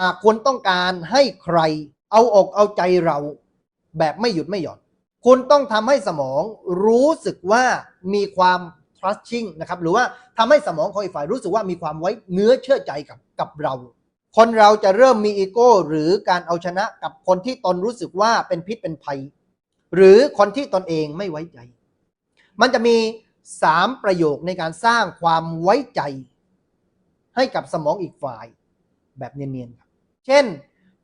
หากคุณต้องการให้ใครเอาอกเอาใจเรา แบบไม่หยุดไม่หย่อน คุณต้องทำให้สมองรู้สึกว่ามีความ trusting นะครับ หรือว่าทำให้สมองของอีกฝ่ายรู้สึกว่ามีความไว้เนื้อเชื่อใจกับกับเรา คนเราจะเริ่มมีอีโก้หรือการเอาชนะกับคนที่ตนรู้สึกว่าเป็นพิษเป็นภัย หรือคนที่ตนเองไม่ไว้ใจ มันจะมีสามประโยคในการสร้างความไว้ใจ ให้กับสมองอีกฝ่าย แบบเนียนๆครับ เช่น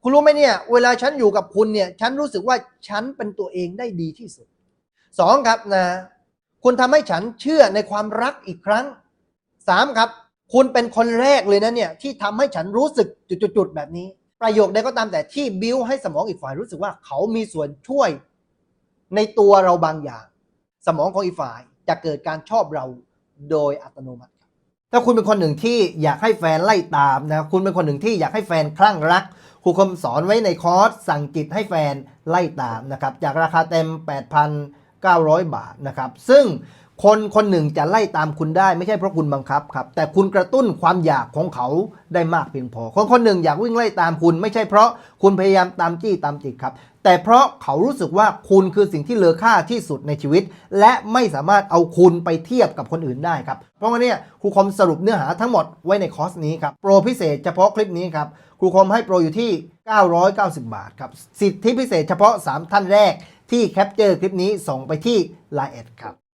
คุณรู้ไหมเนี่ย เวลาฉันอยู่กับคุณเนี่ย ฉันรู้สึกว่าฉันเป็นตัวเองได้ดีที่สุดสองครับนะ คุณทำให้ฉันเชื่อในความรักอีกครั้งสามครับ คุณเป็นคนแรกเลยนะเนี่ยที่ทำให้ฉันรู้สึกจุดๆแบบนี้ ประโยคใดก็ตามแต่ที่บิ้วให้สมองอีกฝ่ายรู้สึกว่าเขามีส่วนช่วยในตัวเราบางอย่าง สมองของอีกฝ่ายจะเกิดการชอบเราโดยอัตโนมัติ ถ้าคุณเป็นคนหนึ่งที่อยากให้แฟนไล่ตามนะคุณเป็นคนหนึ่งที่อยากให้แฟนคลั่งรักครูคมสอนไว้ในคอร์สสั่งจิตให้แฟนไล่ตามนะครับจากราคาเต็ม 8,900 บาทนะครับซึ่ง คนคนหนึ่งจะไล่ตามคุณได้ไม่ใช่เพราะคุณบังคับครับ แต่คุณกระตุ้นความอยากของเขาได้มากเพียงพอ คนคนหนึ่งอยากวิ่งไล่ตามคุณ ไม่ใช่เพราะคุณพยายามตามจี้ตามจิกครับ แต่เพราะเขารู้สึกว่าคุณคือสิ่งที่เลอค่าที่สุดในชีวิต และไม่สามารถเอาคุณไปเทียบกับคนอื่นได้ครับ เพราะงั้นเนี่ยครูคมสรุปเนื้อหาทั้งหมดไว้ในคอร์สนี้ครับโปรพิเศษเฉพาะคลิปนี้ครับครูคมให้โปรอยู่ที่ 990 บาทครับสิทธิพิเศษเฉพาะ 3 ท่านแรกที่แคปเจอร์คลิปนี้ส่งไปที่ Line แอดครับ